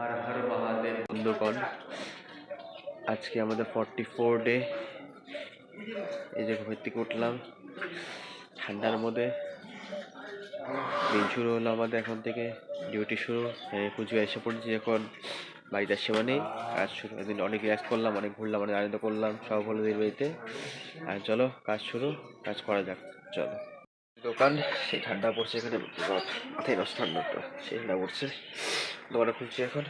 হর হর মহাদেব বন্ধুগণ, আজকে আমাদের ফর্টি ফোর ডে এই যে ঘুমের উঠলাম, ঠান্ডার মধ্যে। দিন শুরু হলো আমাদের এখন থেকে ডিউটি শুরু। পুজো এসে পড়েছি এখন, বাড়িতে আসছে মানে কাজ শুরু, এদিন অনেক রিল্যাক্স করলাম, অনেক ঘুরলাম, অনেক আনন্দ করলাম, সব হলো দিন বাড়িতে। আর চলো, কাজ শুরু, কাজ করা যাক, চলো। দোকান সেই ঠান্ডা পড়ছে এখানে মাথায় নষ্ট ঠান্ডাটা সেই ঠান্ডা পড়ছে। দোকানটা খুলছি এখন,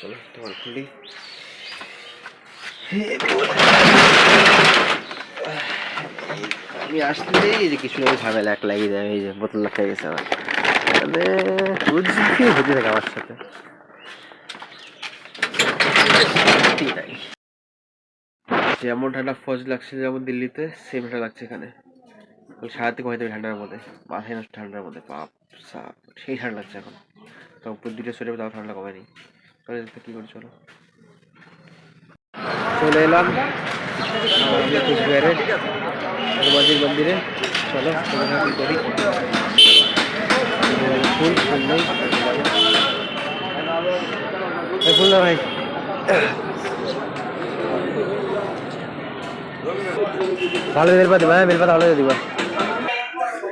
চলো দোকান খুলি। আমি আসতে এই যে কিছু লোক ঝামেলা, এক লাগিয়ে দেয়, এই যে বোতল লাগিয়ে গেছে আমার। মানে বুঝছি কি হতে থাকে আমার সাথে। যেমন ঠান্ডা ফজ লাগছে, যেমন দিল্লিতে সেম ঠান্ডা লাগছে এখানে। সারাতে ঘুমাইতে ঠান্ডার মধ্যে। মাথায় নষ্ট ঠান্ডার মধ্যে পাপ সাপ সেই ঠান্ডা লাগছে এখন। তো উপর দুটো তাও ঠান্ডা কমেনি। দেখতে কী করে, চলো। চলে এলাম। হনুমানজির মন্দিরে। চলো করি? ফুল ফুল নেই। ফুল না ভাই। ভালো বেলপাতে ভাই বেলপাতা, ভালো দিবা।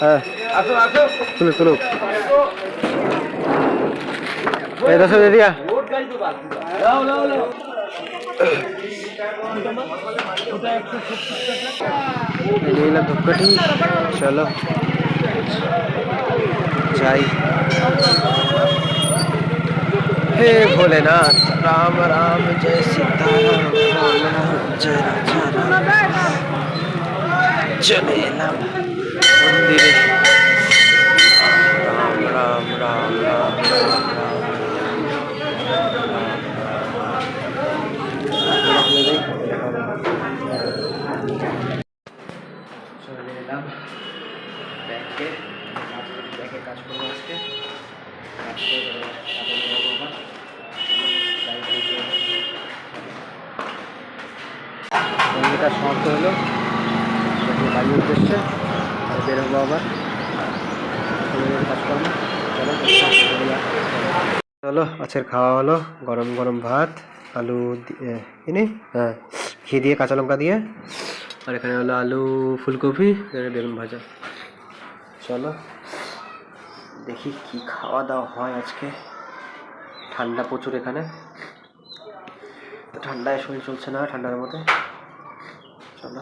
হ্যাঁ তুলো তুলো এই দশ দিয়ে দিয়া নীলা ধূপকাঠি চলো যাই हे भोलेनाथ राम राम जय सीताराम राम राम जय राजा राम चले মন্দিরে রাম রাম রাম রাম সমাপ্ত হলো বাড়ির উদ্দেশ্যে আর বের হব আবার। চলো চলো, আজকের খাওয়া হলো গরম গরম ভাত, আলু কিনে হ্যাঁ ঘি দিয়ে কাঁচা লঙ্কা দিয়ে, আর এখানে হলো আলু ফুলকপি বেগুন ভাজা। চলো, দেখি কি খাওয়া দাওয়া হয় আজকে। ঠান্ডা প্রচুর এখানে। ঠান্ডায় শরীর চলছে না ঠান্ডার মধ্যে। চলো।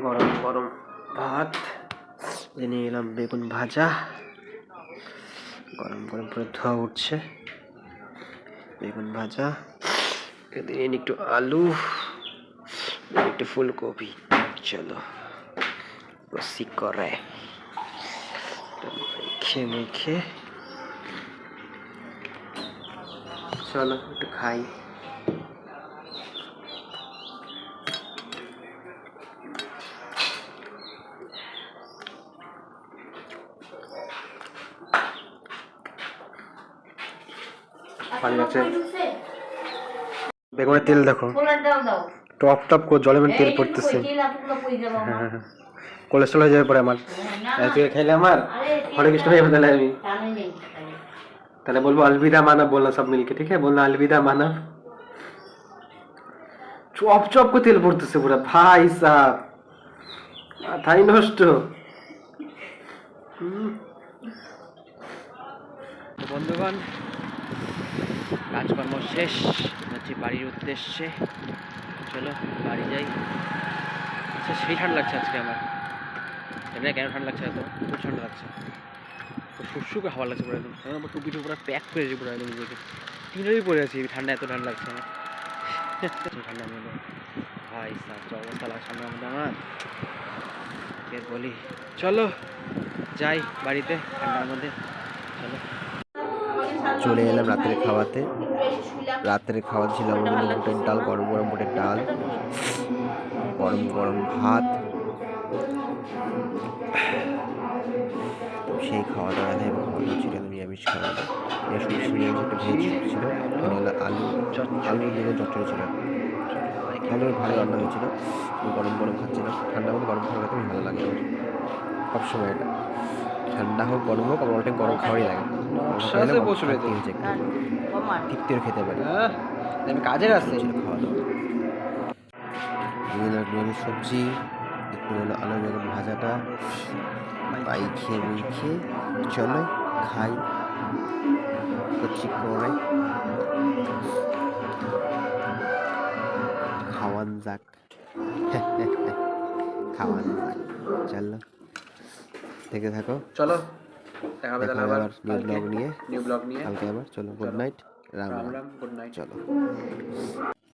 গরম গরম ভাত। নিয়ে এলাম বেগুন ভাজা। গরম গরম করে ধোয়া উঠছে। বেগুন ভাজা। এদিকে একটু আলু একটু ফুলকপি। চলো রসি করে। মেখে মেখে। চলো, একটু খাই। পানি আছে বেগুনের তেল দেখো। টপ টপ করে জলে তেল পড়তেছে। হ্যাঁ, হ্যাঁ, হ্যাঁ। কোলেস্ট্রল হয়ে যাবে পরে আমার। আজকে খাইলে আমার? অনেক ইষ্ট হয়ে যাবে তাহলে আমি। তাহলে বলব আলবিদা মানা বললাম সব মিলকে ঠিক আছে? বললাম আলবিদা মানা চপ চপ করে তেল পড়তেছে পুরো। ভাই সাহ মাথাই নষ্ট। বন্ধুগণ কাজকর্ম শেষ হচ্ছে বাড়ির উদ্দেশ্যে, চলো বাড়ি যাই। আচ্ছা সেই ঠান্ডা লাগছে আজকে আমার। জানি না কেন ঠান্ডা লাগছে এত, খুব ঠান্ডা লাগছে। শুশুকে হাওয়া লাগছে পুরো একদম। আমার টুপি পুরো প্যাক করে দিয়েছি পুরো একদম নিজেকে। টিনেরই পরে আছি ঠান্ডা এত ঠান্ডা লাগছে আমার। ঠান্ডা মনে ভাই সাহ অবস্থা লাগছে ঠান্ডার মধ্যে আমার? কে বলি? চলো, যাই বাড়িতে ঠান্ডার মধ্যে। চলে এলাম রাত্রে খাওয়াতে। রাত্রে খাওয়া ছিল আমাদের বুটের ডাল, গরম গরম বুটের ডাল, গরম গরম ভাত। সেই খাওয়া দাওয়া দাওয়া ছিল নিরামিষ খাওয়া। ভেজ ছিল। আলু আলু দিয়ে চচ্চড়ি ছিল। ভালো ভালো রান্না হয়েছিল। গরম গরম খাচ্ছিলাম। ঠান্ডা মধ্যে গরম খাওয়া খেতে ভালো লাগে আমার। সবসময় এটা। ঠান্ডা হোক, গরম হোক আমার টাইম গরম খাওয়াই লাগে। শ্বাসে পচবে তো। হয়েছে একটু ঠিক খেতে পারি। আমি কাজে আসছি। খাওয়া দাওয়া। রকমের সবজি একটু হলো আলু বেগুন ভাজাটা পাই খেয়ে বই খেয়ে চলো খাই। কচি করে। খাওয়ান যাক। খাওয়ান যাক। চলো। থেকে থাকো। চলো। দেখা হবে তাহলে আবার নিউ ব্লগ নিয়ে নিউ ব্লগ নিয়ে কালকে আবার চলো good night Ram Ram good night চলো